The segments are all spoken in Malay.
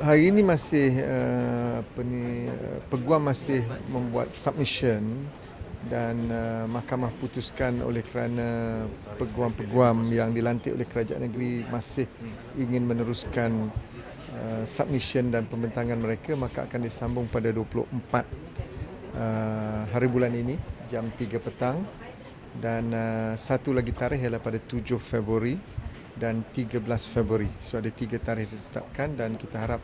hari ini masih uh, apa ni uh, peguam masih membuat submission dan uh, mahkamah putuskan oleh kerana peguam-peguam yang dilantik oleh kerajaan negeri masih ingin meneruskan uh, submission dan pembentangan mereka maka akan disambung pada 24 uh, hari bulan ini jam 3 petang. Dan uh, satu lagi tarikh ialah pada 7 Februari dan 13 Februari. So ada tiga tarikh ditetapkan dan kita harap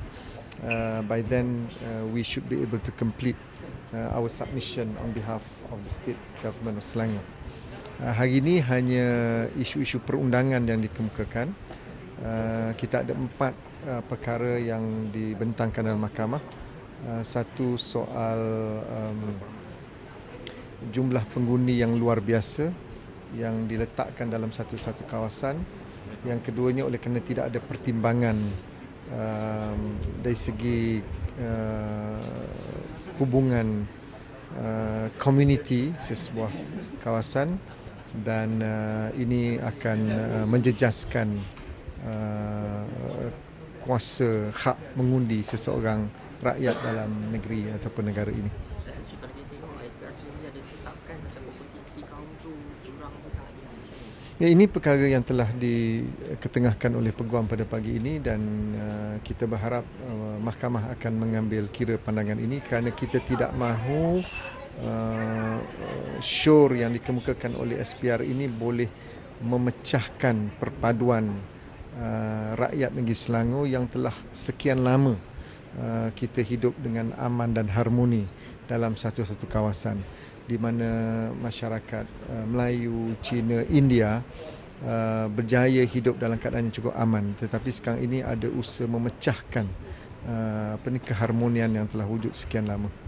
uh, by then uh, we should be able to complete uh, our submission on behalf of the state government of Selangor. Uh, hari ini hanya isu-isu perundangan yang dikemukakan. Uh, kita ada empat uh, perkara yang dibentangkan dalam mahkamah. Uh, satu soal um, jumlah penghuni yang luar biasa yang diletakkan dalam satu-satu kawasan yang keduanya oleh kerana tidak ada pertimbangan um, dari segi uh, hubungan uh, community sesebuah kawasan dan uh, ini akan uh, menjejaskan uh, kuasa hak mengundi seseorang rakyat dalam negeri ataupun negara ini. Tengok ada tetapkan macam kaum tu. Ya, ini perkara yang telah diketengahkan oleh peguam pada pagi ini dan uh, kita berharap uh, mahkamah akan mengambil kira pandangan ini kerana kita tidak mahu uh, syur yang dikemukakan oleh SPR ini boleh memecahkan perpaduan uh, rakyat negeri Selangor yang telah sekian lama uh, kita hidup dengan aman dan harmoni dalam satu-satu kawasan di mana masyarakat uh, Melayu, Cina, India uh, berjaya hidup dalam keadaan yang cukup aman tetapi sekarang ini ada usaha memecahkan uh, apa ni keharmonian yang telah wujud sekian lama.